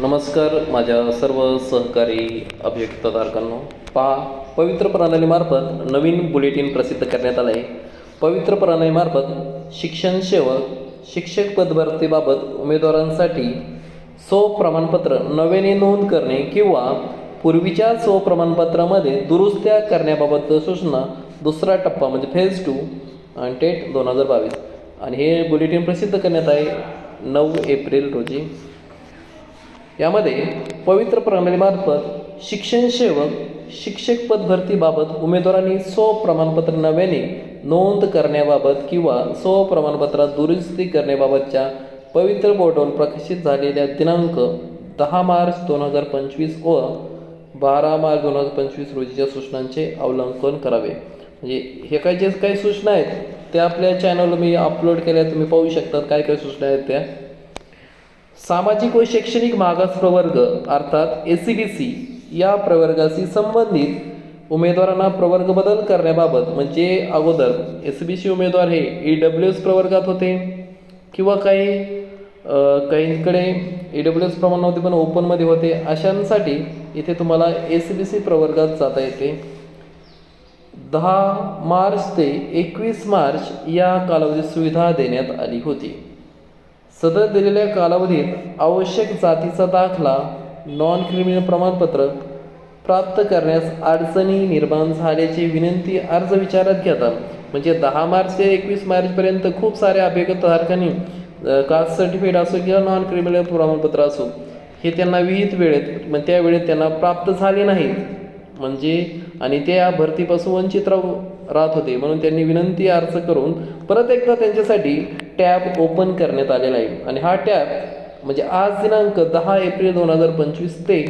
नमस्कार माझ्या सर्व सहकारी अभियुक्तधारकांनो. पहा पवित्र प्रणालीमार्फत नवीन बुलेटिन प्रसिद्ध करण्यात आलं आहे पवित्र प्रणालीमार्फत शिक्षण सेवक शिक्षक पदभरतीबाबत उमेदवारांसाठी सो प्रमाणपत्र नव्याने नोंद करणे किंवा पूर्वीच्या सो प्रमाणपत्रामध्ये दुरुस्त्या करण्याबाबत सूचना दुसरा टप्पा म्हणजे फेज टू आणि टेट दोन हजार बावीस. आणि हे बुलेटिन प्रसिद्ध करण्यात आहे नऊ एप्रिल रोजी. यामध्ये पवित्र प्रणालीमार्फत शिक्षण सेवक शिक्षक पद भरतीबाबत उमेदवारांनी स्व प्रमाणपत्र नव्याने नोंद करण्याबाबत किंवा स्व प्रमाणपत्रात दुरुस्ती करण्याबाबतच्या पवित्र बोर्डवर प्रकाशित झालेल्या दिनांक दहा मार्च दोन हजार पंचवीस व बारा मार्च दोन हजार पंचवीस रोजीच्या सूचनांचे अवलंबन करावे. म्हणजे हे काही जे काही सूचना आहेत त्या आपल्या चॅनलवर मी अपलोड केल्या तुम्ही पाहू शकतात काय काय सूचना आहेत त्या. सामाजिक व शैक्षणिक मागास प्रवर्ग अर्थात ए सी बी सी या प्रवर्गाशी संबंधित उमेदवारांना प्रवर्ग बदल करण्याबाबत म्हणजे अगोदर एस बी सी उमेदवार हे ई डब्ल्यू एस प्रवर्गात होते किंवा काही काहींकडे ई डब्ल्यू एस प्रमाण नव्हते पण ओपनमध्ये होते अशांसाठी इथे तुम्हाला ए सी बी सी प्रवर्गात जाता येते. दहा मार्च ते एकवीस मार्च या कालावधीत सुविधा देण्यात आली होती. सदर दिलेल्या कालावधीत आवश्यक जातीचा दाखला नॉन क्रिमिनल प्रमाणपत्र प्राप्त करण्यास अडचणी निर्माण झाल्याची विनंती अर्ज विचारात घेता. म्हणजे दहा मार्च ते एकवीस मार्चपर्यंत खूप साऱ्या अभियोगताधारकांनी कास्ट सर्टिफिकेट असो किंवा नॉन क्रिमिनल प्रमाणपत्र असो हे त्यांना विहित वेळेत मग त्या वेळेत त्यांना प्राप्त झाले नाहीत. म्हणजे आणि ते या भरतीपासून वंचित राहू राहत होते. म्हणून त्यांनी विनंती अर्ज करून परत एकदा त्यांच्यासाठी टॅब ओपन करण्यात आलेला आहे आणि हा टॅब म्हणजे आज दिनांक दहा एप्रिल दोन हजार पंचवीस ते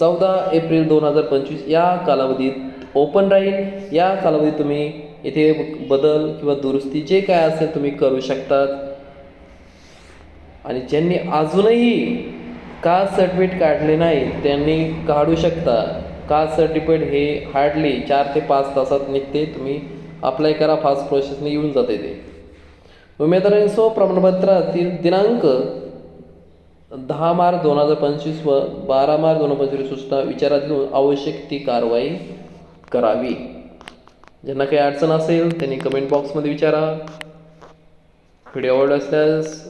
चौदा एप्रिल दोन हजार पंचवीस या कालावधीत ओपन राहील. या कालावधीत तुम्ही इथे बदल किंवा दुरुस्ती जे काय असेल तुम्ही करू शकतात. आणि ज्यांनी अजूनही कास्ट सर्टिफिकेट काढले नाही त्यांनी काढू शकता. कास्ट सर्टिफिकेट हे हार्डली चार ते पाच तासात निघते तुम्ही अप्लाय करा फास्ट प्रोसेसने येऊन जाते ते. उमेदवारांसह प्रमाणपत्रातील दिनांक दहा मार्च दोन हजार पंचवीस व बारा मार्च दोन हजार पंचवीस सूचना विचारात घेऊन आवश्यक ती कारवाई करावी. ज्यांना काही अडचण असेल त्यांनी कमेंट बॉक्समध्ये विचारा. व्हिडिओ आवडला असल्यास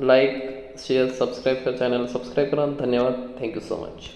लाईक शेअर सबस्क्राईब करा चॅनल सबस्क्राईब करा. धन्यवाद. Thank you so much